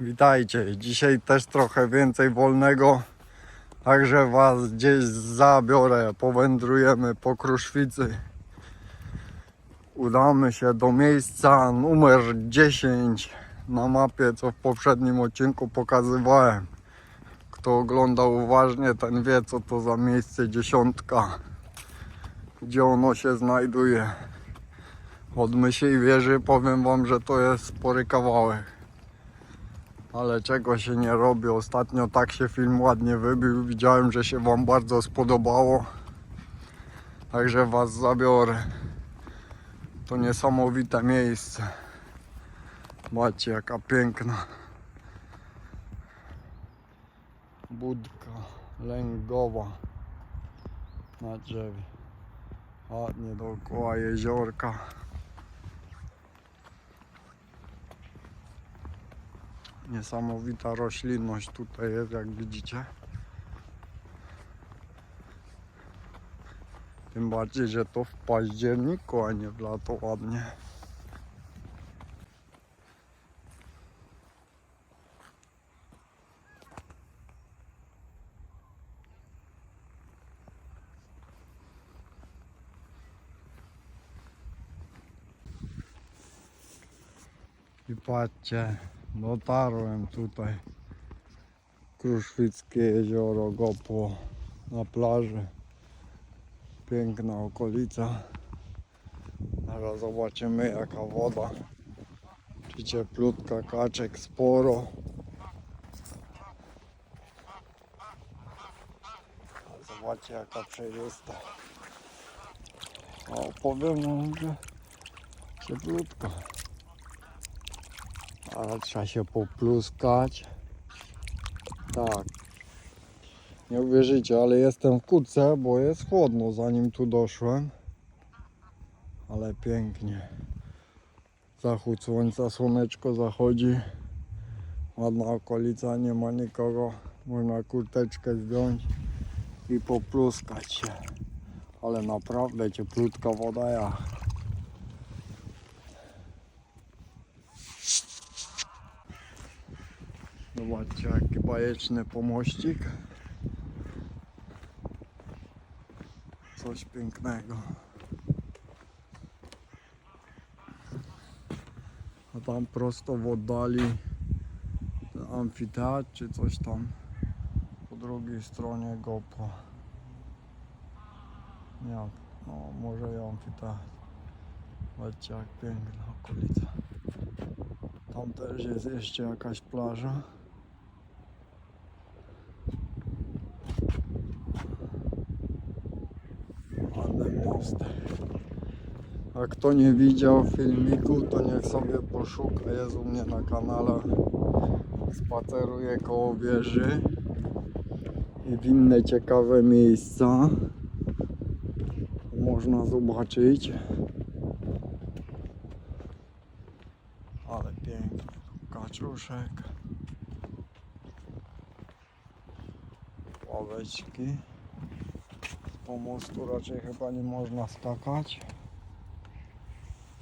Witajcie. Dzisiaj też trochę więcej wolnego. Także Was gdzieś zabiorę. Powędrujemy po Kruszwicy. Udamy się do miejsca numer 10 na mapie, co w poprzednim odcinku pokazywałem. Kto oglądał uważnie, ten wie, co to za miejsce dziesiątka. Gdzie ono się znajduje. Od Mysiej Wieży powiem Wam, że to jest spory kawałek. Ale czego się nie robi. Ostatnio tak się film ładnie wybił. Widziałem, że się Wam bardzo spodobało. Także Was zabiorę. To niesamowite miejsce. Macie jaka piękna budka lęgowa na drzewie. Ładnie dookoła jeziorka. Niesamowita roślinność tutaj jest, jak widzicie. Tym bardziej, że to w październiku, a nie w lato ładnie. I patrzcie, dotarłem tutaj. Kruszwickie jezioro Gopło na plaży. Piękna okolica. Zaraz zobaczymy jaka woda. Czy cieplutka, kaczek sporo. Zobaczcie jaka przejrzysta. O, powiem wam, że cieplutka. Ale trzeba się popluskać. Tak. Nie uwierzycie, ale jestem w kurce, bo jest chłodno zanim tu doszłem. Ale pięknie. Zachód słońca, słoneczko zachodzi. Ładna okolica, nie ma nikogo. Można kurteczkę zdjąć i popluskać się. Ale naprawdę cieplutka woda ja. Zobaczcie jaki bajeczny pomościk. Coś pięknego. A tam prosto w oddali amfiteatr czy coś tam po drugiej stronie Gopa. Nie, no może i amfiteatr. Zobaczcie jak piękna okolica. Tam też jest jeszcze jakaś plaża. A kto nie widział filmiku, to niech sobie poszuka. Jest u mnie na kanale. Spaceruję koło wieży i w inne ciekawe miejsca. Można zobaczyć. Ale pięknie. Kaczuszek. Ławeczki. Z pomostu raczej chyba nie można skakać.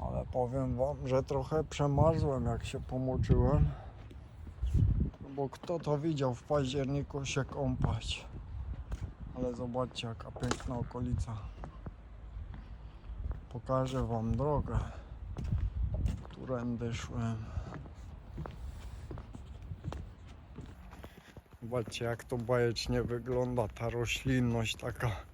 Ale powiem wam, że trochę przemarzłem jak się pomoczyłem. Bo kto to widział w październiku się kąpać. Ale zobaczcie jaka piękna okolica. Pokażę wam drogę, którędy szłem. Zobaczcie jak to bajecznie wygląda ta roślinność taka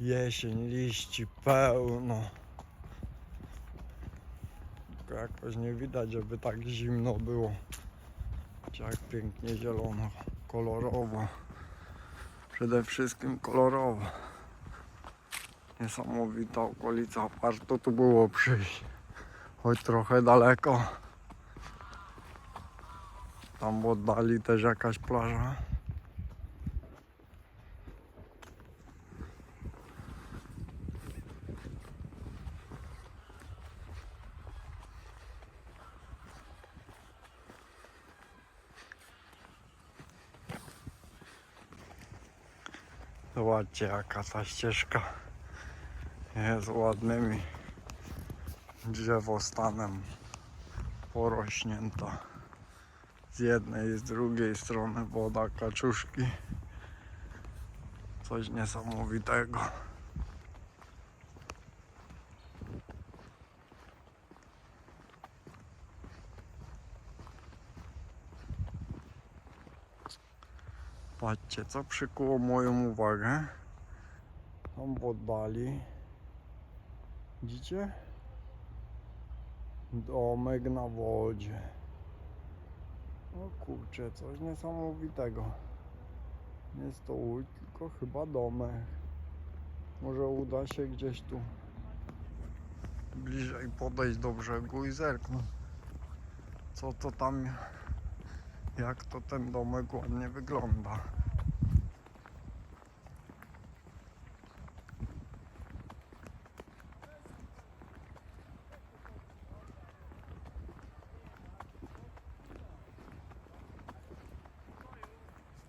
jesień, liści pełno. Tylko jakoś nie widać, żeby tak zimno było. Jak pięknie zielono, kolorowo. Przede wszystkim kolorowo. Niesamowita okolica, warto tu było przyjść. Choć trochę daleko. Tam w oddali też jakaś plaża. Zobaczcie jaka ta ścieżka jest ładnymi drzewostanem porośnięta. Z jednej i z drugiej strony woda, kaczuszki. Coś niesamowitego. Patrzcie, co przykuło moją uwagę. Tam w oddali. Widzicie? Domek na wodzie. O kurczę, coś niesamowitego. Nie jest to łódź, tylko chyba domek. Może uda się gdzieś tu bliżej podejść do brzegu i zerknąć. Co to tam, jak to ten domek ładnie wygląda.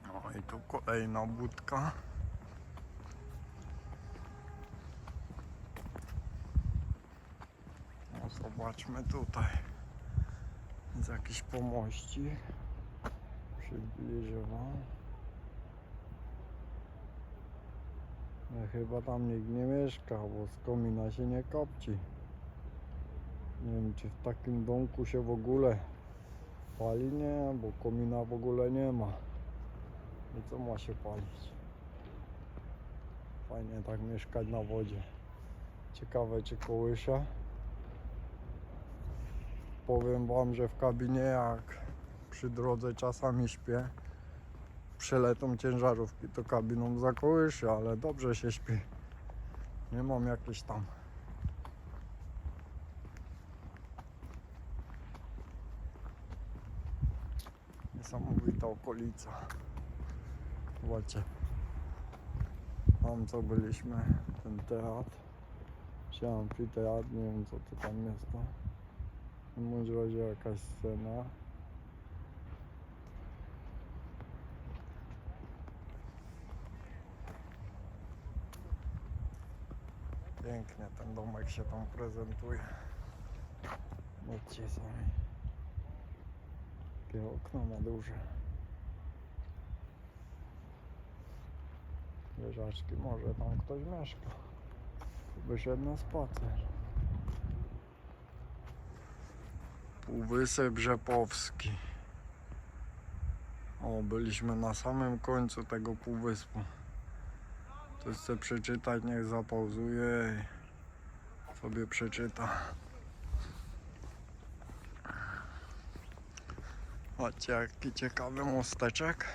No i tu kolejna budka. No zobaczmy tutaj. Jest jakiś pomościk. Przybliżę wam. No, chyba tam nikt nie mieszka, bo z komina się nie kopci. Nie wiem czy w takim domku się w ogóle pali, nie, bo komina w ogóle nie ma. I co ma się palić? Fajnie tak mieszkać na wodzie. Ciekawe czy kołysze. Powiem wam, że w kabinie jak przy drodze czasami śpię, przeletą ciężarówki to kabiną zakołyszy, ale dobrze się śpi. Nie mam jakiejś tam niesamowita okolica. Zobaczcie. Tam co byliśmy, ten teatr. Czy amfiteatr, nie wiem co to tam jest to. W bądź razie jakaś scena. Pięknie ten domek się tam prezentuje. Zobaczcie sami. Jakie okno ma duże. Wieżaczki, może tam ktoś mieszka. Wyszedł na spacer. Półwysep Rzepowski. O, byliśmy na samym końcu tego półwyspu. Ktoś przeczytać, niech zapauzuje i sobie przeczyta. Patrzcie, jaki ciekawy mosteczek.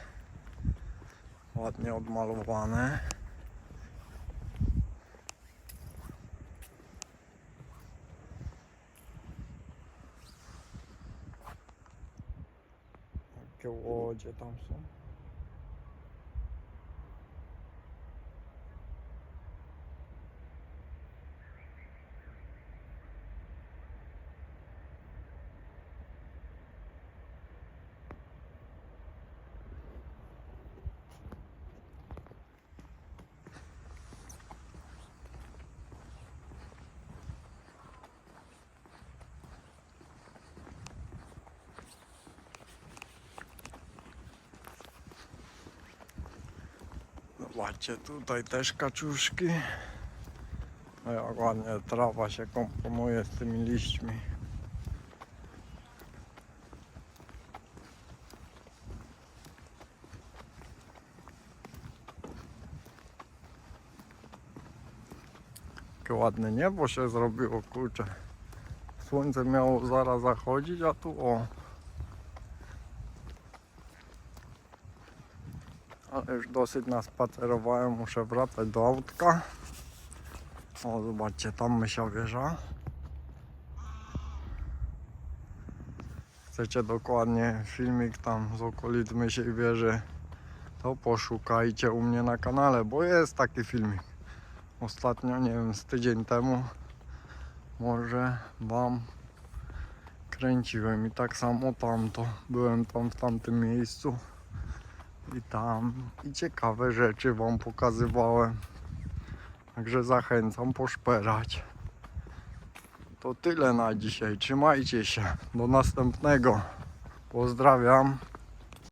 Ładnie odmalowany. Jakie łodzie tam są. Zobaczcie, tutaj też kaczuszki. No jak ładnie trawa się komponuje z tymi liśćmi. Jakie ładne niebo się zrobiło, kurczę. Słońce miało zaraz zachodzić, a tu o. Już dosyć naspacerowałem, muszę wracać do autka. O, zobaczcie, tam mysia wieża. Chcecie dokładnie filmik tam z okolic mysiej wieży, to poszukajcie u mnie na kanale, bo jest taki filmik. Ostatnio, nie wiem, z tydzień temu może wam kręciłem i tak samo tamto. Byłem tam w tamtym miejscu i tam i ciekawe rzeczy wam pokazywałem. Także zachęcam poszperać. To tyle na dzisiaj. Trzymajcie się. Do następnego. Pozdrawiam.